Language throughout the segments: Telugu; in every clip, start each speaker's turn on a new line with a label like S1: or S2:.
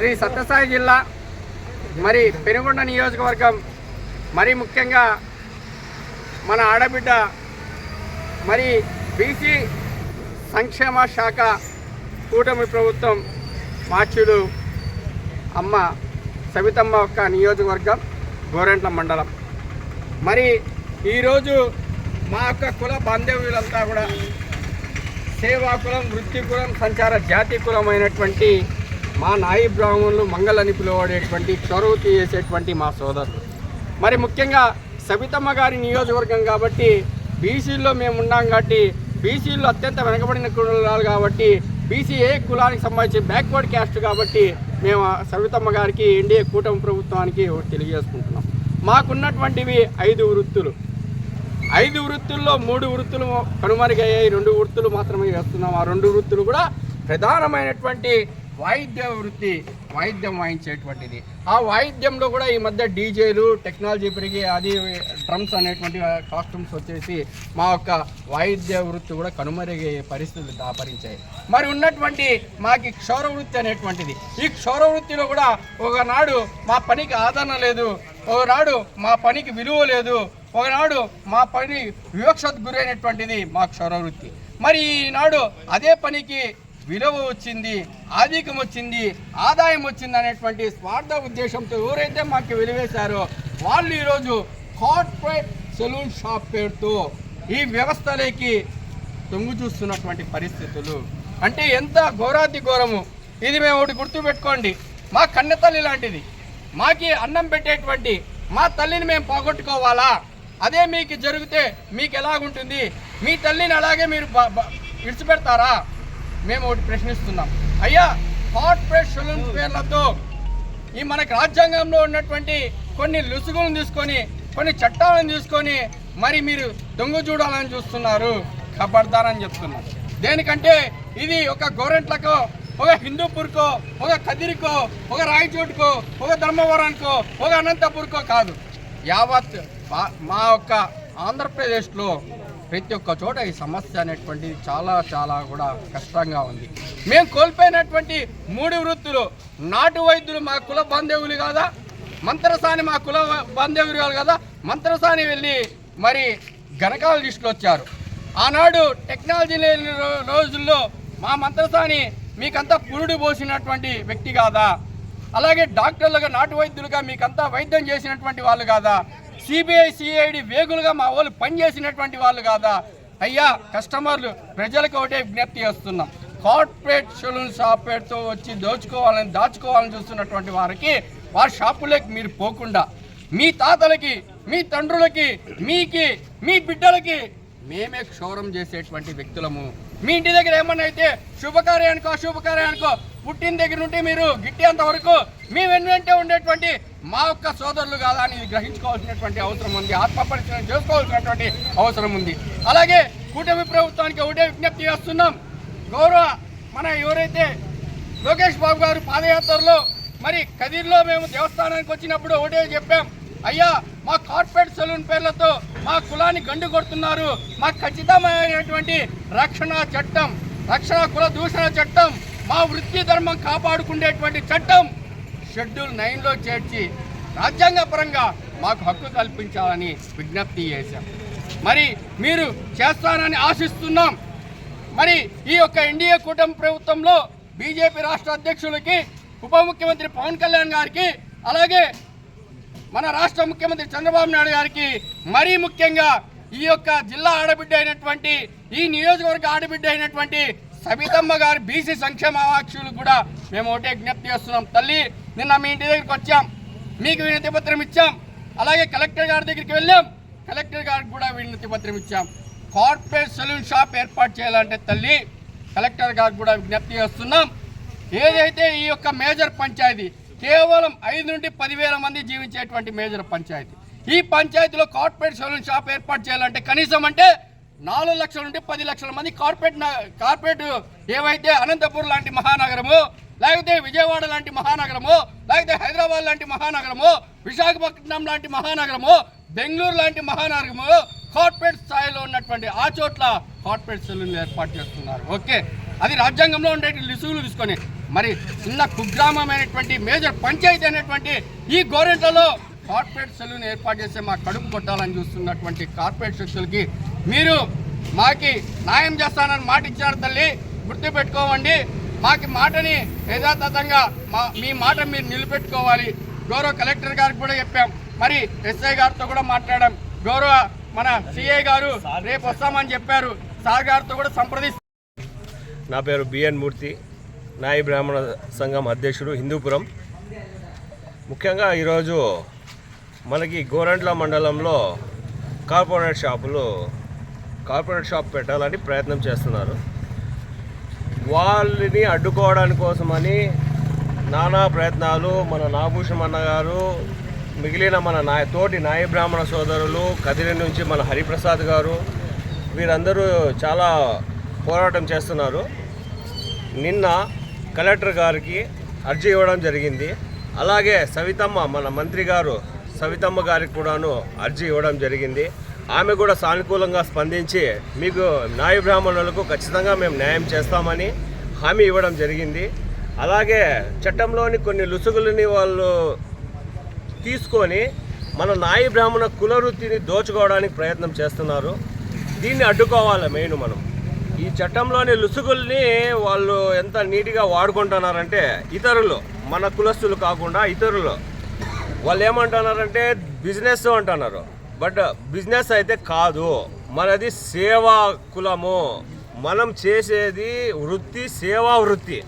S1: శ్రీ సత్యసాయి జిల్లా మరి పెనుగొండ నియోజకవర్గం మరి ముఖ్యంగా మన ఆడబిడ్డ మరి బీసీ సంక్షేమ శాఖ కూటమి ప్రభుత్వం మార్చుడు అమ్మ సవితమ్మ యొక్క నియోజకవర్గం గోరెంట్ల మండలం. మరి ఈరోజు మా యొక్క కుల బాంధవ్యులంతా కూడా సేవాకులం వృత్తికులం వృత్తి కులం సంచార జాతి కులమైనటువంటి మా నాయి బ్రాహ్మణులు మంగళని పిలువడేటువంటి చొరవ చేసేటువంటి మా సోదరులు. మరి ముఖ్యంగా సబితమ్మ గారి నియోజకవర్గం కాబట్టి బీసీల్లో మేము ఉన్నాం కాబట్టి బీసీల్లో అత్యంత వెనకబడిన కులాలు కాబట్టి బీసీ ఏ కులానికి సంబంధించి బ్యాక్వర్డ్ క్యాస్ట్ కాబట్టి మేము సవితమ్మ గారికి ఎన్డీఏ కూటమి ప్రభుత్వానికి తెలియజేసుకుంటున్నాం. మాకున్నటువంటివి ఐదు వృత్తులు. ఐదు వృత్తుల్లో మూడు వృత్తులు కనుమరుగయ్యాయి రెండు వృత్తులు మాత్రమే వేస్తున్నాం. ఆ రెండు వృత్తులు కూడా ప్రధానమైనటువంటి వాయిద్య వృత్తి వాయిద్యం వాయించేటువంటిది. ఆ వాయిద్యంలో కూడా ఈ మధ్య డీజేలు టెక్నాలజీ పెరిగి అది డ్రమ్స్ అనేటువంటి కాస్ట్యూమ్స్ వచ్చేసి మా యొక్క వాయిద్య వృత్తి కూడా కనుమరుగే పరిస్థితులు దాపరించాయి. మరి ఉన్నటువంటి మాకు క్షౌర వృత్తి అనేటువంటిది. ఈ క్షౌర వృత్తిలో కూడా ఒకనాడు మా పనికి ఆదరణ లేదు ఒకనాడు మా పనికి విలువ లేదు ఒకనాడు మా పని వివక్షకు గురైనటువంటిది మా క్షౌర వృత్తి. మరి ఈనాడు అదే పనికి విలువ వచ్చింది ఆధిక్యం వచ్చింది ఆదాయం వచ్చింది అనేటువంటి స్వార్థ ఉద్దేశంతో ఎవరైతే మాకు వెలివేశారో వాళ్ళు ఈరోజు కార్పొరేట్ సెలూన్ షాప్ పేరుతో ఈ వ్యవస్థలోకి తొంగు చూస్తున్నటువంటి పరిస్థితులు. అంటే ఎంత ఘోరాతి ఘోరము. ఇది మేము ఒకటి గుర్తుపెట్టుకోండి. మా కన్నెతల్లి లాంటిది. మాకి అన్నం పెట్టేటువంటి మా తల్లిని మేము పోగొట్టుకోవాలా? అదే మీకు జరిగితే మీకు ఎలాగుంటుంది? మీ తల్లిని అలాగే మీరు విడిచిపెడతారా? మేము ఒకటి ప్రశ్నిస్తున్నాం. అయ్యా కార్పొరేట్ సెలూన్ పేర్లతో ఈ మనకి రాజ్యాంగంలో ఉన్నటువంటి కొన్ని లుసుగులను తీసుకొని కొన్ని చట్టాలను తీసుకొని మరి మీరు దొంగ చూడాలని చూస్తున్నారు. కబడ్దారని చెప్తున్నారు. దేనికంటే ఇది ఒక గోరెంట్లకో ఒక హిందూపూర్కో ఒక కదిరికో ఒక రాయచోటుకో ఒక ధర్మవరానికో ఒక అనంతపూర్కో కాదు. యావత్ మా- మా యొక్క ఆంధ్రప్రదేశ్లో ప్రతి ఒక్క చోట ఈ సమస్య అనేటువంటిది చాలా చాలా కూడా కష్టంగా ఉంది. మేము కోల్పోయినటువంటి మూడు వృత్తులు నాటు వైద్యులు మా కుల బాంధవులు కాదా? మంత్రసాని మా కుల బాంధవులు కాదు కదా? మంత్రసాని వెళ్ళి మరి గణకాలు వచ్చారు. ఆనాడు టెక్నాలజీ లేని రోజుల్లో మా మంత్రసాని మీకంతా పురుడు పోసినటువంటి వ్యక్తి కాదా? అలాగే డాక్టర్లుగా నాటు వైద్యులుగా మీకంతా వైద్యం చేసినటువంటి వాళ్ళు కాదా? సిబిఐ సిఐడి వేగులుగా మా వాళ్ళు పనిచేసినటువంటి వాళ్ళు కాదా? అయ్యా కస్టమర్లు ప్రజలకు ఒకటే విజ్ఞప్తి చేస్తున్నాం. కార్పొరేట్ సెలూన్ షాప్ వచ్చి దోచుకోవాలని దాచుకోవాలని చూస్తున్నటువంటి వారికి వారి షాపులోకి మీరు పోకుండా మీ తాతలకి మీ తండ్రులకి మీకి మీ బిడ్డలకి మేమే క్షౌరం చేసేటువంటి వ్యక్తులము. మీ ఇంటి దగ్గర ఏమన్నా అయితే శుభకార్యానికో అశుభకార్యానికో పుట్టిన దగ్గర నుండి మీరు గిట్టేంత వరకు మీ వెన్నంటే ఉండేటువంటి మా యొక్క సోదరులు కాదా అని గ్రహించుకోవాల్సినటువంటి అవసరం ఉంది. ఆత్మపరిచయం చేసుకోవాల్సినటువంటి అవసరం ఉంది. అలాగే కూటమి ప్రభుత్వానికి ఒకటే విజ్ఞప్తి చేస్తున్నాం. గౌరవ మన ఎవరైతే లోకేష్ బాబు గారు పాదయాత్రలో మరి కదిర్లో మేము దేవస్థానానికి వచ్చినప్పుడు ఒకటే చెప్పాం. అయ్యా మా కార్పొరేట్ సెలూన్ పేర్లతో మా కులాన్ని గండు కొడుతున్నారు. మా ఖచ్చితమైనటువంటి రక్షణ చట్టం రక్షణ కుల దూషణ చట్టం మా వృత్తి ధర్మం కాపాడుకునేటువంటి చట్టం షెడ్యూల్ నైన్లో చేర్చి రాజ్యాంగ పరంగా మాకు హక్కు కల్పించాలని విజ్ఞప్తి చేశాం. మరి మీరు చేస్తారని ఆశిస్తున్నాం. మరి ఈ యొక్క ఎన్డీఏ కూటమి ప్రభుత్వంలో బీజేపీ రాష్ట్ర అధ్యక్షులకి ఉప ముఖ్యమంత్రి పవన్ కళ్యాణ్ గారికి అలాగే మన రాష్ట్ర ముఖ్యమంత్రి చంద్రబాబు నాయుడు గారికి మరీ ముఖ్యంగా ఈ యొక్క జిల్లా ఆడబిడ్డ అయినటువంటి ఈ నియోజకవర్గ ఆడబిడ్డ అయినటువంటి సబితమ్మ గారి బీసీ సంక్షేమ ఆకాంక్షలు కూడా మేము ఒకటే విజ్ఞప్తి చేస్తున్నాం. తల్లి నిన్న మీ ఇంటి దగ్గరికి వచ్చాం. మీకు వినతి పత్రం ఇచ్చాం. అలాగే కలెక్టర్ గారి దగ్గరికి వెళ్ళాం. కలెక్టర్ గారికి కూడా వినతి పత్రం ఇచ్చాం. కార్పొరేట్ సెలూన్ షాప్ ఏర్పాటు చేయాలంటే తల్లి కలెక్టర్ గారికి కూడా విజ్ఞప్తి చేస్తున్నాం. ఏదైతే ఈ యొక్క మేజర్ పంచాయతీ కేవలం ఐదు నుండి పదివేల మంది జీవించేటువంటి మేజర్ పంచాయతీ. ఈ పంచాయతీలో కార్పొరేట్ సెలూన్ షాప్ ఏర్పాటు చేయాలంటే కనీసం అంటే నాలుగు లక్షల నుండి పది లక్షల మంది కార్పొరేట్ న- కార్పొరేట్ ఏవైతే అనంతపూర్ లాంటి మహానగరము లేకపోతే విజయవాడ లాంటి మహానగరము లేకపోతే హైదరాబాద్ లాంటి మహానగరము విశాఖపట్నం లాంటి మహానగరము బెంగళూరు లాంటి మహానగరము కార్పొరేట్ స్థాయిలో ఉన్నటువంటి ఆ చోట్ల కార్పొరేట్ సెలూన్లు ఏర్పాటు చేస్తున్నారు. ఓకే. అది రాజ్యాంగంలో ఉండే లిసుగులు తీసుకొని మరి చిన్న కుగ్రామమైనటువంటి మేజర్ పంచాయతీ అయినటువంటి ఈ గోరెంట్లలో కార్పొరేట్ సెలవును ఏర్పాటు చేస్తే మా కడుపు కొట్టాలని చూస్తున్నటువంటి కార్పొరేట్ శక్తులకి మీరు మాకి న్యాయం చేస్తానని మాట ఇచ్చారు తల్లి. గుర్తుపెట్టుకోవండి. మాకి మాటని యథాతథంగా మా మీ మాట మీరు నిలబెట్టుకోవాలి. గౌరవ కలెక్టర్ గారికి కూడా చెప్పాం. మరి ఎస్ఐ గారితో కూడా మాట్లాడాం. గౌరవ మన సిఐ గారు రేపు వస్తామని చెప్పారు. సార్ గారితో కూడా సంప్రదిస్తాం
S2: నా పేరు బిఎన్ మూర్తి. నాయి బ్రాహ్మణ సంఘం అధ్యక్షుడు హిందూపురం. ముఖ్యంగా ఈరోజు మనకి గోరంట్ల మండలంలో కార్పొరేట్ షాపులు కార్పొరేట్ షాప్ పెట్టాలని ప్రయత్నం చేస్తున్నారు. వాళ్ళని అడ్డుకోవడానికి కోసమని నానా ప్రయత్నాలు మన నాగభూషణం అన్నగారు మిగిలిన మన నాయ తోటి నాయ బ్రాహ్మణ సోదరులు కదిరి నుంచి మన హరిప్రసాద్ గారు వీరందరూ చాలా పోరాటం చేస్తున్నారు. నిన్న కలెక్టర్ గారికి అర్జీ ఇవ్వడం జరిగింది. అలాగే సవితమ్మ మన మంత్రి గారు సవితమ్మ గారికి కూడాను అర్జీ ఇవ్వడం జరిగింది. ఆమె కూడా సానుకూలంగా స్పందించి మీకు న్యాయ బ్రాహ్మణులకు ఖచ్చితంగా మేము న్యాయం చేస్తామని హామీ ఇవ్వడం జరిగింది. అలాగే చట్టంలోని కొన్ని లుసుగులని వాళ్ళు తీసుకొని మన నాయి బ్రాహ్మణ కుల వృత్తిని దోచుకోవడానికి ప్రయత్నం చేస్తున్నారు. దీన్ని అడ్డుకోవాలి మెయిన్ మనం? ఈ చట్టంలోని లుసుగుల్ని వాళ్ళు ఎంత నీట్గా వాడుకుంటున్నారంటే ఇతరులు మన కులస్తులు కాకుండా ఇతరులు. వాళ్ళు ఏమంటున్నారంటే బిజినెస్ అంటున్నారు. బట్ బిజినెస్ అయితే కాదు. మనది సేవా కులము. మనం చేసేది వృత్తి సేవా వృత్తి.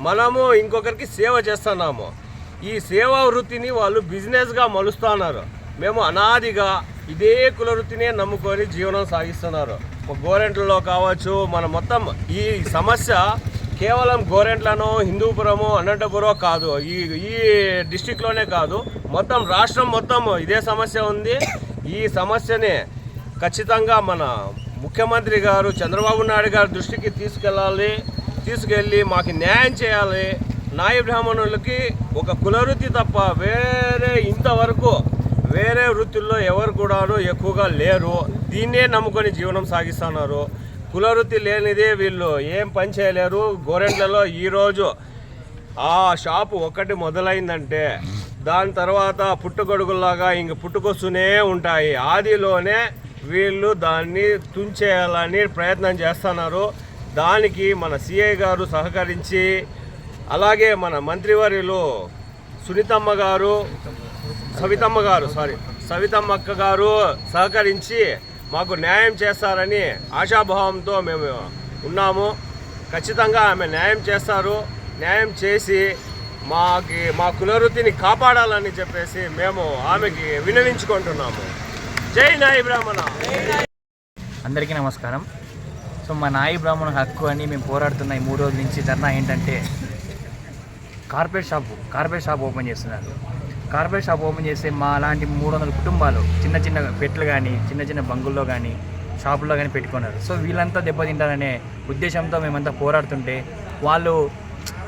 S2: మనము ఇంకొకరికి సేవ చేస్తున్నాము. ఈ సేవా వృత్తిని వాళ్ళు బిజినెస్గా మలుస్తున్నారు. మేము అనాదిగా ఇదే కుల వృత్తినే నమ్ముకొని జీవనం సాగిస్తున్నారు. గోరెంట్లలో కావచ్చు మన మొత్తం ఈ సమస్య కేవలం గోరెంట్లను హిందూపురము అనంతపురం కాదు. ఈ ఈ డిస్టిక్లోనే కాదు మొత్తం రాష్ట్రం మొత్తం ఇదే సమస్య ఉంది. ఈ సమస్యని ఖచ్చితంగా మన ముఖ్యమంత్రి గారు చంద్రబాబు నాయుడు గారి దృష్టికి తీసుకెళ్ళాలి. తీసుకెళ్ళి మాకు న్యాయం చేయాలి. నాయ బ్రాహ్మణులకి ఒక కులవృత్తి తప్ప వేరే ఇంతవరకు వేరే వృత్తుల్లో ఎవరు కూడాను ఎక్కువగా లేరు. దీన్నే నమ్ముకొని జీవనం సాగిస్తున్నారు. కులవృత్తి లేనిదే వీళ్ళు ఏం పని చేయలేరు. గోరెంట్లలో ఈరోజు ఆ షాపు ఒక్కటి మొదలైందంటే దాని తర్వాత పుట్టుగొడుగుల్లాగా ఇంక పుట్టుకొస్తూనే ఉంటాయి. ఆదిలోనే వీళ్ళు దాన్ని తుంచేయాలని ప్రయత్నం చేస్తున్నారు. దానికి మన సిఐ గారు సహకరించి అలాగే మన మంత్రివర్యులు సునీతమ్మ గారు సవితమ్మ గారు సారీ సవితమ్మ అక్క గారు సహకరించి మాకు న్యాయం చేస్తారని ఆశాభావంతో మేము ఉన్నాము. ఖచ్చితంగా ఆమె న్యాయం చేస్తారు. న్యాయం చేసి మాకి మా కులవృత్తిని కాపాడాలని చెప్పేసి మేము ఆమెకి వినవించుకుంటున్నాము. జై నాయి బ్రాహ్మణ.
S3: అందరికీ నమస్కారం. సో మా నాయి బ్రాహ్మణ హక్కు అని మేము పోరాడుతున్న ఈ మూడు రోజుల నుంచి ధర్నా ఏంటంటే corporate shop corporate shop open చేస్తున్నారు. కార్పొరేట్ షాప్ ఓపెన్ చేస్తే మా లాంటి మూడు వందల కుటుంబాలు చిన్న చిన్న పెట్లు కానీ చిన్న చిన్న బంగుల్లో కానీ షాపుల్లో కానీ పెట్టుకున్నారు. సో వీళ్ళంతా దెబ్బతింటారనే ఉద్దేశంతో మేమంతా పోరాడుతుంటే వాళ్ళు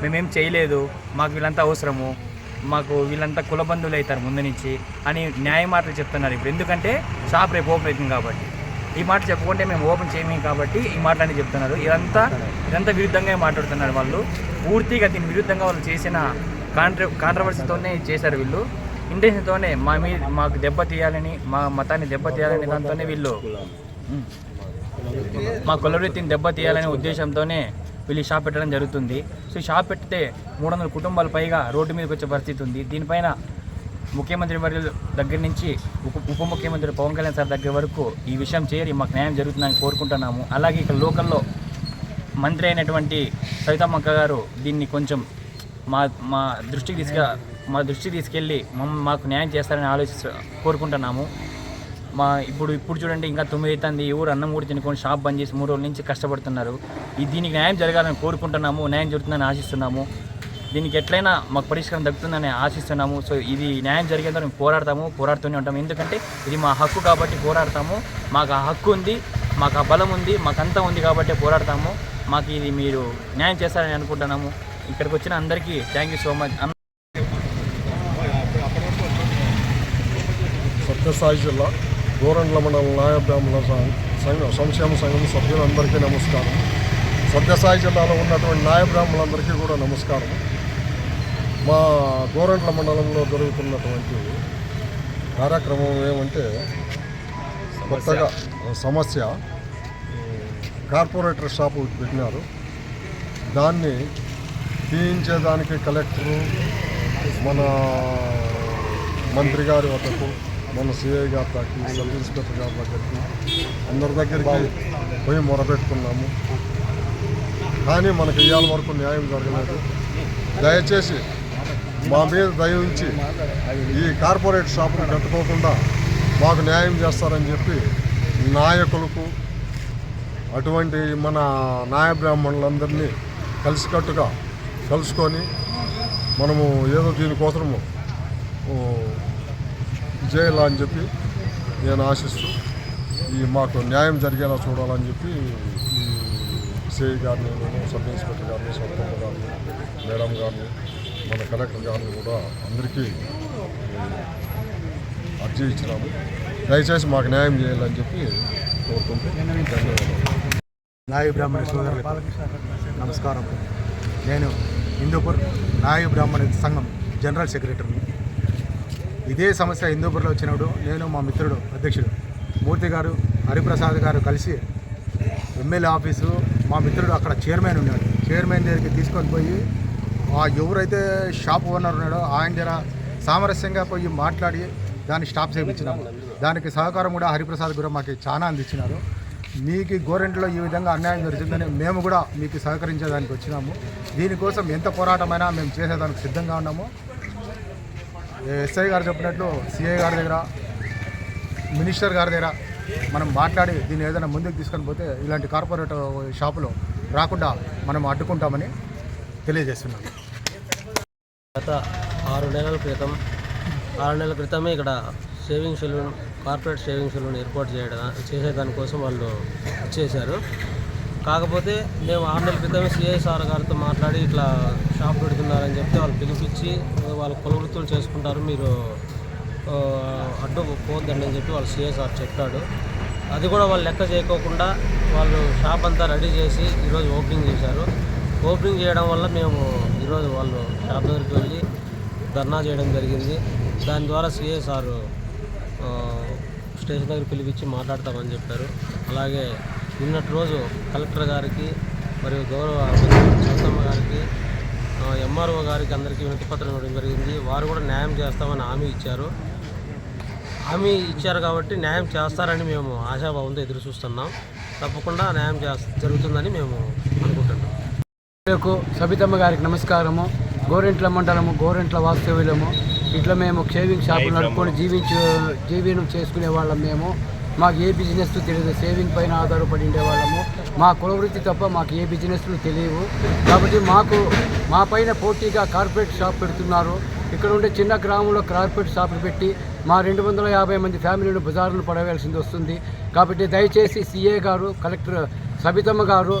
S3: మేమేం చేయలేదు మాకు వీళ్ళంతా అవసరము మాకు వీళ్ళంతా కులబంధువులు అవుతారు ముందు నుంచి అని న్యాయ మాటలు చెప్తున్నారు ఇప్పుడు. ఎందుకంటే షాప్ రేపు ఓపెన్ అవుతుంది కాబట్టి. ఈ మాట చెప్పుకుంటే మేము ఓపెన్ చేయము కాబట్టి ఈ మాటలన్నీ చెప్తున్నారు. ఇదంతా ఇదంతా విరుద్ధంగా మాట్లాడుతున్నారు వాళ్ళు. పూర్తిగా దీని విరుద్ధంగా వాళ్ళు చేసిన కాంట్ర కాంట్రవర్సీతోనే చేశారు వీళ్ళు. ఇంటెన్షన్తోనే మా మీ మాకు దెబ్బ తీయాలని మా మతాన్ని దెబ్బ తీయాలని దాంతోనే వీళ్ళు మా కులవృత్తిని దెబ్బ తీయాలనే ఉద్దేశంతోనే వీళ్ళు షాప్ పెట్టడం జరుగుతుంది. సో ఈ షాప్ పెడితే మూడు వందల కుటుంబాల పైగా రోడ్డు మీదకి వచ్చే పరిస్థితి ఉంది. దీనిపైన ముఖ్యమంత్రి వర్యుల దగ్గర నుంచి ఉప ఉప ముఖ్యమంత్రి పవన్ కళ్యాణ్ సార్ దగ్గర వరకు ఈ విషయం చేరి మాకు న్యాయం జరుగుతుందని కోరుకుంటున్నాము. అలాగే ఇక్కడ లోకల్లో మంత్రి అయినటువంటి సవితమ్మక్క గారు దీన్ని కొంచెం మా మా దృష్టికి తీసుక మా దృష్టికి తీసుకెళ్ళి మాకు న్యాయం చేస్తారని ఆలోచిస్తూ కోరుకుంటున్నాము. మా ఇప్పుడు ఇప్పుడు చూడండి ఇంకా తొమ్మిది అవుతుంది. ఎవరు ఊరు అన్నం కూడా తినుకొని షాప్ బంద్ చేసి మూడు రోజుల నుంచి కష్టపడుతున్నారు. ఈ దీనికి న్యాయం జరగాలని కోరుకుంటున్నాము న్యాయం జరుగుతుందని ఆశిస్తున్నాము. దీనికి ఎట్లయినా మాకు పరిష్కారం దక్కుతుందని ఆశిస్తున్నాము. సో ఇది న్యాయం జరిగేంత మేము పోరాడతాము పోరాడుతూనే ఉంటాము. ఎందుకంటే ఇది మా హక్కు కాబట్టి పోరాడతాము. మాకు ఆ హక్కు ఉంది మాకు ఆ బలం ఉంది మాకంతా ఉంది కాబట్టి పోరాడతాము. మాకు ఇది మీరు న్యాయం చేస్తారని అనుకుంటున్నాము. ఇక్కడికి వచ్చిన అందరికీ thank you so much.
S4: Sathya Sai జిల్లా గోరండ్ల మండలం నాయబ్రాహ్మణ సంఘం సంక్షేమ సంఘం సభ్యులందరికీ నమస్కారం. సత్యసాయి జిల్లాలో ఉన్నటువంటి నాయబ్రాహ్మణులందరికీ కూడా నమస్కారం. మా గోరంట్ల మండలంలో జరుగుతున్నటువంటి కార్యక్రమం ఏమంటే కొత్తగా సమస్య కార్పొరేటర్ షాపు పెట్టినారు. దాన్ని తీయించేదానికి కలెక్టరు మన మంత్రి గారి వద్దకు మన సిఐ గారి దగ్గరికి సబ్ ఇన్స్పెక్టర్ గారి దగ్గరికి అందరి దగ్గరికి పోయి మొరపెట్టుకున్నాము. కానీ మనకు ఇవాళ వరకు న్యాయం జరగలేదు. దయచేసి మా మీద దయ ఉంచి ఈ కార్పొరేట్ షాపును కట్టుకోకుండా మాకు న్యాయం చేస్తారని చెప్పి నాయకులకు అటువంటి మన నాయ బ్రాహ్మణులందరినీ కలిసికట్టుగా కలుసుకొని మనము ఏదో దీనికోసము చేయాలా అని చెప్పి నేను ఆశిస్తూ ఈ మాకు న్యాయం జరిగేలా చూడాలని చెప్పి ఈ సిఐ గారిని నేను సబ్ ఇన్స్పెక్టర్ గారిని సొంతమ్మ గారిని మేడం గారిని మన కలెక్టర్ గారిని కూడా అందరికీ అర్జీ ఇచ్చినాము. దయచేసి మాకు న్యాయం చేయాలని చెప్పి కోరుకుంటూ ధన్యవాదాలు.
S5: నాయ బ్రాహ్మణ సోదరులకు నమస్కారం. నేను హిందూపూర్ నాయ బ్రాహ్మణ సంఘం జనరల్ సెక్రటరీని ఇదే సమస్య హిందూపూర్లో వచ్చినప్పుడు నేను మా మిత్రుడు అధ్యక్షుడు మూర్తి గారు హరిప్రసాద్ గారు కలిసి ఎమ్మెల్యే ఆఫీసు మా మిత్రుడు అక్కడ చైర్మన్ ఉన్నాడు. చైర్మన్ దగ్గరికి తీసుకొని పోయి ఆ ఎవరైతే షాప్ ఓనర్ ఉన్నాడో ఆయన దగ్గర సామరస్యంగా పోయి మాట్లాడి దాన్ని స్టాప్ చేయించినాము. దానికి సహకారం కూడా హరిప్రసాద్ కూడా మాకు చాలా అందించినారు. మీకు గోరెంట్లో ఈ విధంగా అన్యాయం జరుగుతుందని మేము కూడా మీకు సహకరించేదానికి వచ్చినాము. దీనికోసం ఎంత పోరాటమైనా మేము చేసేదానికి సిద్ధంగా ఉన్నాము. ఎస్ఐ గారు చెప్పినట్లు సిఐ గారి దగ్గర మినిస్టర్ గారి దగ్గర మనం మాట్లాడి దీన్ని ఏదైనా ముందుకు తీసుకొని పోతే ఇలాంటి కార్పొరేట్ షాపులు రాకుండా మనం అడ్డుకుంటామని తెలియజేస్తున్నాం
S6: గత ఆరు నెలల క్రితం ఆరు నెలల క్రితమే ఇక్కడ savings saloon corporate savings saloon ఏర్పాటు చేయడం చేసేదానికోసం వాళ్ళు చేశారు. కాకపోతే మేము ఆరు నెలల క్రితమే సిఐ సార్ గారితో మాట్లాడి ఇట్లా షాప్ పెడుతున్నారని చెప్తే వాళ్ళు పిలిపించి వాళ్ళు కొలవృత్తులు చేసుకుంటారు మీరు అడ్డు పోద్దండి అని చెప్పి వాళ్ళు సిఐ సార్ చెప్పాడు. అది కూడా వాళ్ళు లెక్క చేయకోకుండా వాళ్ళు షాప్ అంతా రెడీ చేసి ఈరోజు ఓపెనింగ్ చేశారు. ఓపెనింగ్ చేయడం వల్ల మేము ఈరోజు వాళ్ళు షాప్ దగ్గరికి వెళ్ళి ధర్నా చేయడం జరిగింది. దాని ద్వారా సిఐ సారు స్టేషన్ దగ్గర పిలిపించి మాట్లాడతామని చెప్పారు. అలాగే నిన్నటి రోజు కలెక్టర్ గారికి మరియు గౌరవ సొంతమ్మ గారికి ఎంఆర్ఓ గారికి అందరికీ వినతి పత్రం ఇవ్వడం జరిగింది. వారు కూడా న్యాయం చేస్తామని హామీ ఇచ్చారు. హామీ ఇచ్చారు కాబట్టి న్యాయం చేస్తారని మేము ఆశాభావంతో ఎదురు చూస్తున్నాం. తప్పకుండా న్యాయం జరుగుతుందని మేము అనుకుంటున్నాం.
S7: సబితమ్మ గారికి నమస్కారము. గోరెంట్ల మండలము గోరెంట్ల వాస్తవ్యులము. ఇట్లా మేము షేవింగ్ షాపులు నడుపుకొని జీవించు జీవనం చేసుకునే వాళ్ళం మేము. మాకు ఏ బిజినెస్ తెలియదు సేవింగ్ పైన ఆధారపడి ఉండేవాళ్ళము మా కులవృత్తి తప్ప మాకు ఏ బిజినెస్లు తెలియవు. కాబట్టి మాకు మా పైన పోటీగా కార్పొరేట్ షాప్ పెడుతున్నారు. ఇక్కడ ఉండే చిన్న గ్రామంలో కార్పొరేట్ షాపులు పెట్టి మా రెండు వందల యాభై మంది ఫ్యామిలీలను బజారులు పడవేయాల్సింది వస్తుంది. కాబట్టి దయచేసి సిఏ గారు కలెక్టర్ సబితమ్మ గారు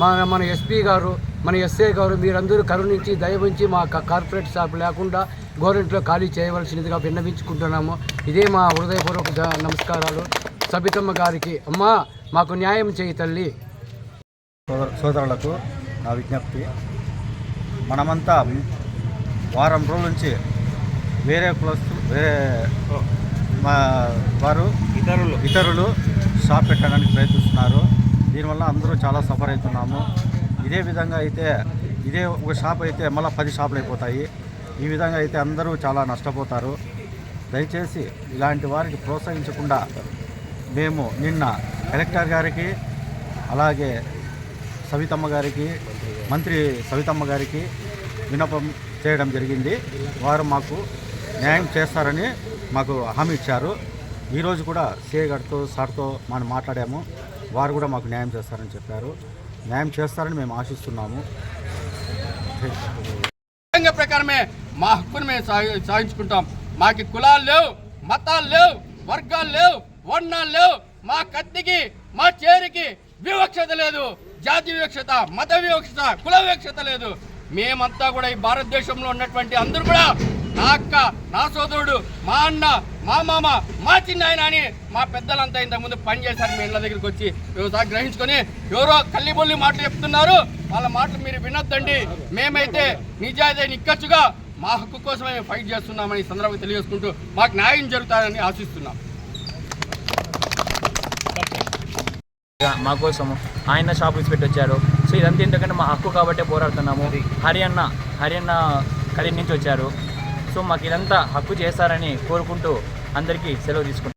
S7: మన మన ఎస్పీ గారు మన ఎస్ఐ గారు మీరందరూ కరుణించి దయ ఉంచి మా కార్పొరేట్ షాప్ లేకుండా గవర్నమెంట్లో ఖాళీ చేయవలసినదిగా విన్నవించుకుంటున్నాము. ఇదే మా హృదయపూర్వక నమస్కారాలు. సబితమ్మ గారికి అమ్మా మాకు న్యాయం చేయి తల్లి.
S5: సోదర సోదరులకు నా విజ్ఞప్తి మనమంతా వారం రోజుల నుంచి వేరే కులస్తు వేరే మా వారు
S2: ఇతరులు.
S5: ఇతరులు షాప్ పెట్టడానికి ప్రయత్నిస్తున్నారు. దీనివల్ల అందరూ చాలా సఫర్ అవుతున్నాము. ఇదే విధంగా అయితే ఇదే ఒక షాప్ అయితే మళ్ళీ పది షాపులు అయిపోతాయి. ఈ విధంగా అయితే అందరూ చాలా నష్టపోతారు. దయచేసి ఇలాంటి వారికి ప్రోత్సహించకుండా మేము నిన్న కలెక్టర్ గారికి అలాగే సవితమ్మ గారికి మంత్రి సవితమ్మ గారికి విన్నపం చేయడం జరిగింది. వారు మాకు న్యాయం చేస్తారని మాకు హామీ ఇచ్చారు. ఈరోజు కూడా సిఐ గారితో సార్తో మనం మాట్లాడాము. వారు కూడా మాకు న్యాయం చేస్తారని చెప్పారు. న్యాయం చేస్తారని మేము ఆశిస్తున్నాము.
S1: ప్రకారమే మా హక్కును మేము సాగి సాగించుకుంటాం. మాకు కులాలు లేవు మతాలు లేవు వర్గాలు లేవు వర్ణాలు లేవు. మా కత్తికి మా చేరికి వివక్షత లేదు. జాతి వివక్షత మత వివక్షత కుల వివక్షత లేదు. మేమంతా కూడా ఈ భారతదేశంలో ఉన్నటువంటి అందరూ కూడా నా అక్క నా సోదరుడు మా అన్న మా మామ మా చిన్న ఆయన అని మా పెద్దలంతా ఇంతకుముందు పని చేశారు మీ ఇళ్ళ దగ్గరికి వచ్చి ఒకసారి గ్రహించుకొని ఎవరో కల్లిబొల్లి మాటలు చెప్తున్నారు. వాళ్ళ మాటలు మీరు వినొద్దండి. మేమైతే నిజాయితీ నిక్కచ్చుగా మా హక్కు కోసమే మేము ఫైట్ చేస్తున్నామని సందర్భంగా తెలియజేసుకుంటూ మాకు న్యాయం జరుగుతారని ఆశిస్తున్నాం.
S3: ఇక మా కోసం ఆయన షాప్ ఇచ్చి పెట్టి వచ్చారు సో ఇదంతా ఎందుకంటే మా హక్కు కాబట్టే పోరాడుతున్నాము. హరియన్న హరియన్న కరీం నుంచి వచ్చారు. సో మాకు ఇదంతా హక్కు చేస్తారని కోరుకుంటూ అందరికీ సెలవు తీసుకుంటాం